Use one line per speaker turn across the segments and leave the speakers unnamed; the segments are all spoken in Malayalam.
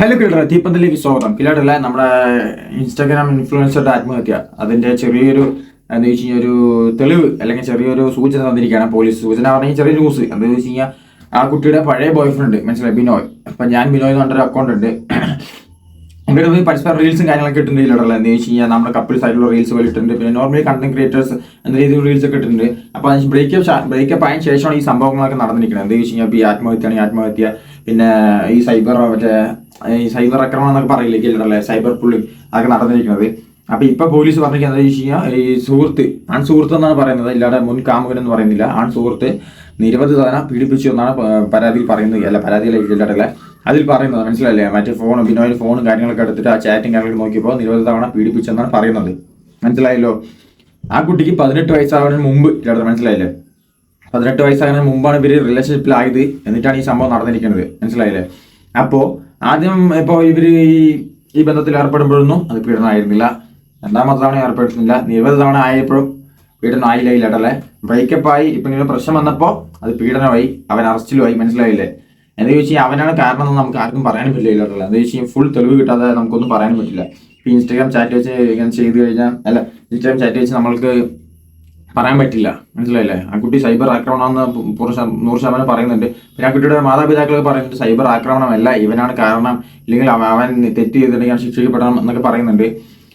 ഹലോ കിളറ തീപ്പന്തലേക്ക് സ്വാഗതം. കിലഡറല്ല നമ്മുടെ ഇൻസ്റ്റാഗ്രാം ഇൻഫ്ലുവൻസറുടെ ആത്മഹത്യ. അതിന്റെ ചെറിയൊരു എന്താ വെച്ച് കഴിഞ്ഞാൽ ഒരു തെളിവ് അല്ലെങ്കിൽ ചെറിയൊരു സൂചന തന്നിരിക്കുകയാണ് പോലീസ്. സൂചന പറഞ്ഞാൽ ചെറിയ ന്യൂസ്. എന്താ വെച്ച് കഴിഞ്ഞാൽ ആ കുട്ടിയുടെ പഴയ ബോയ് ഫ്രണ്ട് മനസ്സിലായി? ബിനോയ്. അപ്പം ഞാൻ ബിനോയ് എന്ന് പറഞ്ഞൊരു അക്കൗണ്ട് ഉണ്ട്. ഇവിടെ പോയി പരസ്പരം റീൽസും കാര്യങ്ങളൊക്കെ ഇട്ടുണ്ട് ഇതിലുള്ള എന്താ വെച്ച് കഴിഞ്ഞാൽ നമ്മുടെ കപ്പിൾസ് ആയിട്ടുള്ള റീൽസ് പോലെ ഇട്ടിട്ടുണ്ട്. പിന്നെ നോർമലി കണ്ടന്റ് ക്രിയേറ്റേഴ്സ് എന്ന രീതിയിൽ റീൽസ് ഒക്കെ ഇട്ടിട്ടുണ്ട്. അപ്പോൾ അതിന് ബ്രേക്കപ്പ് ബ്രേക്കപ്പ് ആയതിനു ശേഷമാണ് ഈ സംഭവങ്ങളൊക്കെ നടന്നിരിക്കുന്നത്. എന്താ വെച്ച് കഴിഞ്ഞാൽ ഈ ആത്മഹത്യയാണ് ഈ ആത്മഹത്യ. പിന്നെ ഈ സൈബർ മറ്റേ ഈ സൈബർ ആക്രമണം എന്നൊക്കെ പറയില്ലേ കേട്ടിട്ടല്ലേ സൈബർ പുള്ളിങ് അതൊക്കെ നടന്നിരിക്കുന്നത്. അപ്പൊ ഇപ്പൊ പോലീസ് പറഞ്ഞിരിക്കുന്നത് കഴിഞ്ഞാൽ ഈ സുഹൃത്ത് ആൺ സുഹൃത്ത് എന്നാണ് പറയുന്നത്. ഇല്ലാതെ മുൻ കാമുകൻ എന്ന് പറയുന്നില്ല. ആൺ സുഹൃത്ത് നിരവധി തവണ പീഡിപ്പിച്ചു എന്നാണ് പരാതിയിൽ പറയുന്നത്. അല്ല പരാതിയിലല്ല അതിൽ പറയുന്നത് മനസ്സിലല്ലേ മറ്റേ ഫോണും ബിനോയിൽ ഫോണും കാര്യങ്ങളൊക്കെ എടുത്തിട്ട് ആ ചാറ്റും കാര്യങ്ങളൊക്കെ നോക്കിയപ്പോൾ നിരവധി തവണ പീഡിപ്പിച്ചെന്നാണ് പറയുന്നത്. മനസ്സിലായല്ലോ? ആ കുട്ടിക്ക് പതിനെട്ട് വയസ്സാവുന്നതിന് മുമ്പ് ഇല്ലാതെ മനസ്സിലായില്ലേ? പതിനെട്ട് വയസ്സാകുന്നതിന് മുമ്പാണ് ഇവർ റിലേഷൻഷിപ്പിലായത് എന്നിട്ടാണ് ഈ സംഭവം നടന്നിരിക്കുന്നത്. മനസ്സിലായില്ലേ? അപ്പോൾ ആദ്യം ഇപ്പോൾ ഇവർ ഈ ഈ ബന്ധത്തിൽ ഏർപ്പെടുമ്പോഴൊന്നും അത് പീഡനമായിരുന്നില്ല രണ്ടാമത്തെ തവണ ഏർപ്പെടുന്നില്ല നിരവധി തവണ ആയപ്പോഴും പീഡനം ആയില്ല ഇല്ലടല്ലേ ബ്രേക്കപ്പ് ആയി. ഇപ്പം ഇങ്ങനെ പ്രശ്നം വന്നപ്പോൾ അത് പീഡനമായി. അവൻ അറസ്റ്റിലുമായി. മനസ്സിലായില്ലേ? എന്താ ചോദിച്ചാൽ അവനാണ് കാരണം എന്ന് നമുക്ക് ആർക്കും പറയാനും പറ്റില്ല ഇല്ലടല്ലേ എന്താ വെച്ചാൽ ഫുൾ തെളിവ് കിട്ടാതെ നമുക്കൊന്നും പറയാനും പറ്റില്ല. ഇപ്പം ഇൻസ്റ്റാഗ്രാം ചാറ്റ് വെച്ച് ഇങ്ങനെ ചെയ്ത് കഴിഞ്ഞാൽ അല്ല ഇൻസ്റ്റാഗ്രാം ചാറ്റ് വെച്ച് നമ്മൾക്ക് പറയാൻ പറ്റില്ല. മനസ്സിലായില്ലേ? ആ കുട്ടി സൈബർ ആക്രമണമെന്ന് നൂറ് ശതമാനം പറയുന്നുണ്ട്. പിന്നെ ആ കുട്ടിയുടെ മാതാപിതാക്കളൊക്കെ പറയുന്നുണ്ട് സൈബർ ആക്രമണമല്ല ഇവനാണ് കാരണം. ഇല്ലെങ്കിൽ അവ- അവൻ തെറ്റ് ചെയ്തിട്ടുണ്ടെങ്കിൽ അവൻ ശിക്ഷിക്കപ്പെടണം എന്നൊക്കെ പറയുന്നുണ്ട്.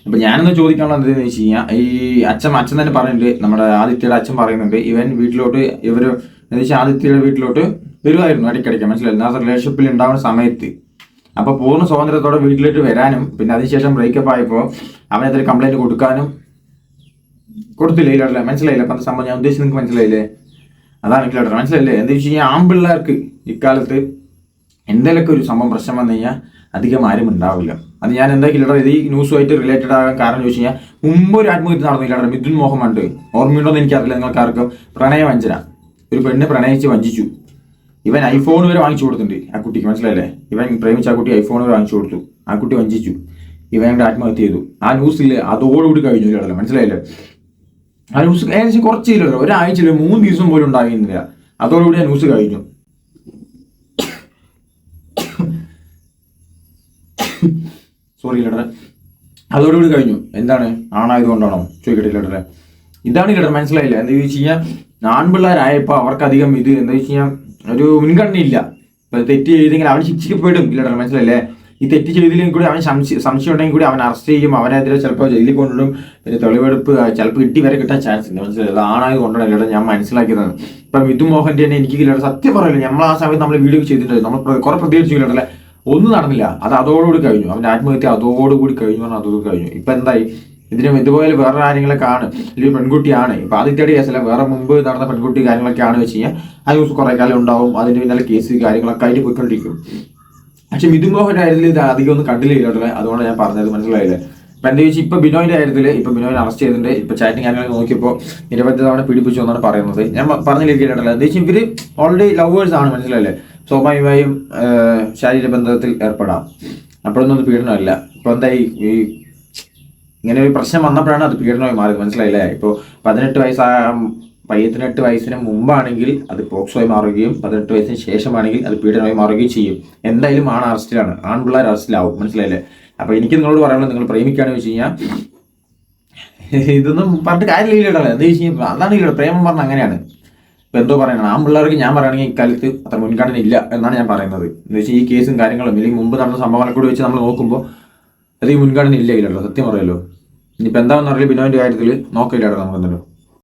അപ്പൊ ഞാനൊന്ന് ചോദിക്കാനുള്ള എന്താണെന്ന് വെച്ച് കഴിഞ്ഞാൽ ഈ അച്ഛൻ അച്ഛൻ തന്നെ പറയുന്നുണ്ട് നമ്മുടെ ആദിത്യയുടെ അച്ഛൻ പറയുന്നുണ്ട് ഇവൻ വീട്ടിലോട്ട് ഇവർ എന്ന് വെച്ചാൽ ആദിത്യയുടെ വീട്ടിലോട്ട് വരുമായിരുന്നു ഇടയ്ക്കിടയ്ക്ക്. മനസ്സിലായി നേരത്തെ റിലേഷൻഷിപ്പിൽ ഉണ്ടാവുന്ന സമയത്ത്. അപ്പൊ പൂർണ സ്വാതന്ത്ര്യത്തോടെ വീട്ടിലേക്ക് വരാനും പിന്നെ അതിനുശേഷം ബ്രേക്കപ്പ് ആയപ്പോൾ അവനെതിരെ കംപ്ലൈന്റ് കൊടുക്കാനും കൊടുത്തില്ല ഇല്ലല്ലേ മനസ്സിലായില്ല? അപ്പം സംഭവം? ഞാൻ ഉദ്ദേശിച്ചത് നിങ്ങൾക്ക് മനസ്സിലായില്ലേ? അതാണ് ക്ലിയർ മനസ്സിലായില്ലേ? എന്താ വെച്ച് കഴിഞ്ഞാൽ ആമ്പിള്ളേർക്ക് ഇക്കാലത്ത് എന്തെങ്കിലുമൊക്കെ ഒരു സംഭവം പ്രശ്നം വന്നു കഴിഞ്ഞാൽ അധികം ആരും ഉണ്ടാവില്ല. അത് ഞാൻ എന്താ കില്ലടർ ഇത് ഈ ന്യൂസുമായിട്ട് റിലേറ്റഡ് ആകാൻ കാരണം ചോദിച്ചു കഴിഞ്ഞാൽ മുമ്പ് ഒരു ആത്മഹത്യ നടന്നില്ല മിഥുൻ മോഹൻ ഉണ്ട് ഓർമ്മയുണ്ടോ എന്ന് എനിക്കറിയില്ല നിങ്ങൾക്കാർക്കും. പ്രണയവഞ്ചന ഒരു പെണ്ണ് പ്രണയിച്ച് വഞ്ചിച്ചു. ഇവൻ ഐഫോൺ വരെ വാങ്ങിച്ചു കൊടുത്തിട്ടുണ്ട് ആ കുട്ടിക്ക്. മനസ്സിലായില്ലേ? ഇവൻ പ്രേമിച്ച ആ കുട്ടി ഐഫോൺ വരെ വാങ്ങിച്ചു കൊടുത്തു. ആ കുട്ടി വഞ്ചിച്ചു. ഇവൻ ആത്മഹത്യ ചെയ്തു. ആ ന്യൂസിൽ അതോടുകൂടി കഴിഞ്ഞു ഇല്ലടല്ലേ മനസ്സിലായില്ലേ? ആ ന്യൂസ് ഏകദേശം കുറച്ച് ഇല്ലല്ലോ ഒരാഴ്ചയിൽ മൂന്ന് ദിവസം പോലും ഉണ്ടാകുന്നില്ല അതോടുകൂടി ആ ന്യൂസ് കഴിഞ്ഞു സോറി ഇല്ലടേ അതോടുകൂടി കഴിഞ്ഞു. എന്താണ്? ആണായതുകൊണ്ടാണോ? ചോദിക്കട്ടെ ഇല്ലടേ ഇതാണ് ഇല്ലടേ മനസ്സിലായില്ല? എന്താ ചോദിച്ചു കഴിഞ്ഞാൽ ആൺപിള്ളേരായപ്പോൾ അവർക്കധികം ഇത് എന്താ വെച്ച് കഴിഞ്ഞാൽ ഒരു മുൻഗണനയില്ല. ഇപ്പൊ തെറ്റ് ചെയ്തെങ്കിൽ അവർ ശിക്ഷിക്കപ്പെടും ഇല്ലടേ മനസ്സിലായില്ലേ? ഈ തെറ്റ് ചെയ്തില്ലെങ്കിൽ കൂടി അവൻ സംശയം സംശയം ഉണ്ടെങ്കിൽ കൂടി അവൻ അറസ്റ്റ് ചെയ്യും. അവനെതിരെ ചിലപ്പോൾ ജയിലിൽ കൊണ്ടിടും പിന്നെ തെളിവെടുപ്പ് ചിലപ്പോൾ ഇട്ടി വരെ കിട്ടാൻ ചാൻസ് ഉണ്ട്. മനസ്സിലായത് ആണായത് കൊണ്ടാണ് ഞാൻ മനസ്സിലാക്കിയത്. ഇപ്പൊ മിഥു മോഹന്റെ തന്നെ എനിക്ക് ഇല്ല സത്യം പറയില്ല? നമ്മൾ ആ സമയത്ത് നമ്മൾ വീഡിയോ ചെയ്തിട്ടുണ്ട് നമ്മൾ കുറെ പ്രതീക്ഷിച്ചില്ലല്ലേ ഒന്നും നടന്നില്ല. അത് അതോടുകൂടി കഴിഞ്ഞു. അവന്റെ ആത്മഹത്യ അതോടുകൂടി കഴിഞ്ഞു പറഞ്ഞാൽ അതോടുകൂടി കഴിഞ്ഞു. ഇപ്പൊ എന്തായി? ഇതിന് ഇതുപോലെ വേറെ കാര്യങ്ങളെ കാണും അല്ലെങ്കിൽ പെൺകുട്ടിയാണ്. ഇപ്പൊ ആദ്യത്തെ കേസല്ല വേറെ മുമ്പ് നടന്ന പെൺകുട്ടി കാര്യങ്ങളൊക്കെ ആണ് വെച്ച് കഴിഞ്ഞാൽ അത് കുറെ കാലം ഉണ്ടാവും. അതിന് പിന്നാലെ കേസ് കാര്യങ്ങളൊക്കെ ആയിട്ട് പോയിക്കൊണ്ടിരിക്കും. പക്ഷെ മിഥുൻ മിഥുമോഹന്റെ കാര്യത്തിൽ ഇത് അധികം ഒന്നും കണ്ടില്ല അതുകൊണ്ട് ഞാൻ പറഞ്ഞത് മനസ്സിലായില്ലേ? അപ്പൊ എന്താ വെച്ചാൽ ഇപ്പൊ ബിനോയിന്റെ കാര്യത്തിൽ ഇപ്പൊ ബിനോയിനെ അറസ്റ്റ് ചെയ്തിട്ടുണ്ട് ഇപ്പൊ ചാറ്റിംഗ് കാര്യങ്ങൾ നോക്കിയപ്പോൾ നിരവധി തവണ പീഡിപ്പിച്ചു എന്നാണ് പറയുന്നത്. ഞാൻ പറഞ്ഞില്ലേക്കില്ല എന്താ വെച്ചാൽ ഇവർ ഓൾറെഡി ലവേഴ്സ് ആണ് മനസ്സിലായില്ലേ? സ്വാഭാവികമായും ശാരീരിക ബന്ധത്തിൽ ഏർപ്പെടാം. അപ്പോഴൊന്നും അത് പീഡനമല്ല. ഇപ്പൊ എന്തായി ഈ ഇങ്ങനെ ഒരു പ്രശ്നം വന്നപ്പോഴാണ് അത് പീഡനമായി മാറിയത് മനസ്സിലായില്ലേ? ഇപ്പോൾ പതിനെട്ട് വയസ്സാ പതിനെട്ട് വയസ്സിന് മുമ്പാണെങ്കിൽ അത് പോക്സോയി മാറുകയും പതിനെട്ട് വയസ്സിന് ശേഷമാണെങ്കിൽ അത് പീഡനമായി മാറുകയും ചെയ്യും. എന്തായാലും ആണ് അറസ്റ്റിലാണ്. ആൺപിള്ളേർ അറസ്റ്റിലാവും. മനസ്സിലായില്ലേ? അപ്പൊ എനിക്ക് നിങ്ങളോട് പറയാനുള്ളത് നിങ്ങൾ പ്രേമിക്കുകയാണെന്ന് വെച്ച് കഴിഞ്ഞാൽ ഇതൊന്നും പറഞ്ഞിട്ട് കാര്യമില്ല എന്താ വെച്ച് കഴിഞ്ഞാൽ അതാണ് ഇല്ല പ്രേമം പറഞ്ഞ അങ്ങനെയാണ്. ഇപ്പൊ എന്തോ പറയണം ആ പിള്ളേർക്ക് ഞാൻ പറയുകയാണെങ്കിൽ ഇക്കാലത്ത് അത്ര മുൻഗണന ഇല്ല എന്നാണ് ഞാൻ പറയുന്നത്. എന്ന് വെച്ചാൽ ഈ കേസും കാര്യങ്ങളും ഇല്ലെങ്കിൽ മുമ്പ് നടന്ന സംഭവങ്ങളെ കൂടി വെച്ച് നമ്മൾ നോക്കുമ്പോൾ അത് ഈ മുൻഗണന ഇല്ല ഇല്ലല്ലോ സത്യം പറയല്ലോ. ഇനിയിപ്പോൾ എന്താണെന്ന് അറിയില്ല. ബിനോന്റെ കാര്യത്തിൽ നോക്കില്ലല്ലോ നമുക്കെന്തല്ലോ